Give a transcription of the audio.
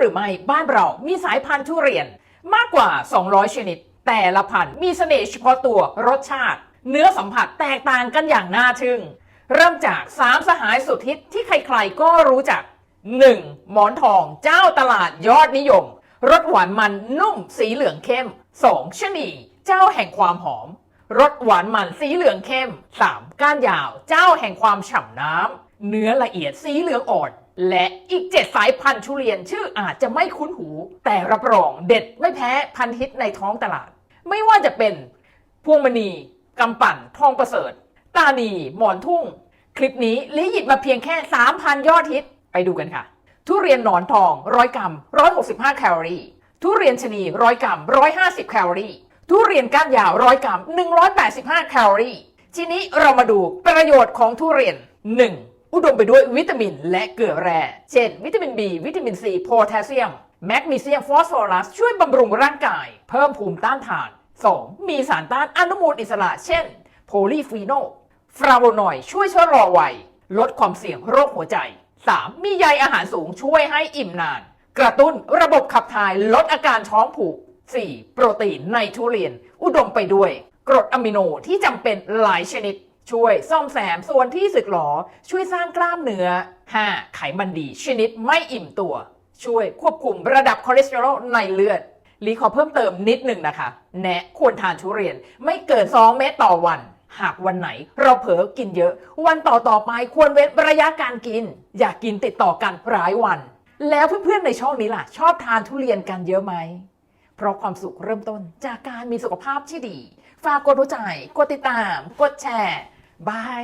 หรือไม่บ้านเรามีสายพันธุ์ทุเรียนมากกว่า 200 ชนิด แต่ละพันธุ์มีเสน่ห์เฉพาะตัวรสชาติ เนื้อสัมผัสแตกต่างกันอย่างน่าทึ่ง เริ่มจาก3สหายสุดฮิตที่ใครๆก็รู้จัก 1. หมอนทองเจ้าตลาดยอดนิยมรสหวานมันนุ่มสีเหลืองเข้ม 2. ชนีเจ้าแห่งความหอมรสหวานมันสีเหลืองเข้ม 3. ก้านยาวเจ้าแห่งความฉ่ำน้ำเนื้อละเอียดสีเหลืองอ่อน และอีก 7 สายพันธุ์ทุเรียนชื่ออาจจะไม่คุ้นหู แต่รับรองเด็ดไม่แพ้พันธุ์ฮิตในท้องตลาด ไม่ว่าจะเป็นพวงมณีกำปั่นทองประเสริฐ ตานีหมอนทุ่ง คลิปนี้ลิหยิบมาเพียงแค่ 3,000 ยอดฮิต ไปดูกันค่ะ ทุเรียนหนอนทอง100กรัม165 แคลอรี่ทุเรียนชะนี100กรัม150 แคลอรี่ทุเรียนก้านยาว100กรัม185 แคลอรี่ทีนี้เรามาดูประโยชน์ของทุเรียน 1. อุดมไปด้วยวิตามินและเกลือแร่เช่น วิตามิน B วิตามิน C โพแทสเซียม แมกนีเซียมฟอสฟอรัสช่วยบำรุงร่างกาย เพิ่มภูมิต้านทาน 2. มีสารต้านอนุมูลอิสระ เช่น โพลีฟีโนฟลาโวนอยด์ช่วยชะลอวัย ลดความเสี่ยงโรคหัวใจ 3. มีใยอาหารสูงช่วยให้อิ่มนาน กระตุ้นระบบขับถ่ายลดอาการท้องผูก 4. โปรตีนในทุเรียน อุดมไปด้วย กรดอะมิโนที่จำเป็นหลายชนิด ช่วยซ่อมแซมส่วนที่สึกหรอ ช่วยสร้างกล้ามเนื้อ 5. ไขมันดี ชนิดไม่อิ่มตัว ช่วยควบคุมระดับคอเลสเตอรอลในเลือดลีขอเพิ่มเติมนิดหนึ่งนะคะ แนะควรทานทุเรียนไม่เกิน 2 เม็ดต่อวัน หากวันไหนเราเผลอกินเยอะ วันต่อต่อไปควรเว้นระยะการกิน อย่ากกินติดต่อกันหลายวัน แล้วเพื่อนๆในช่องนี้ล่ะ ชอบทานทุเรียนกันเยอะไหมเพราะความสุขเริ่มต้นจากการมีสุขภาพที่ดี ฝากกดหัวใจ กดติดตาม กดแชร์ บาย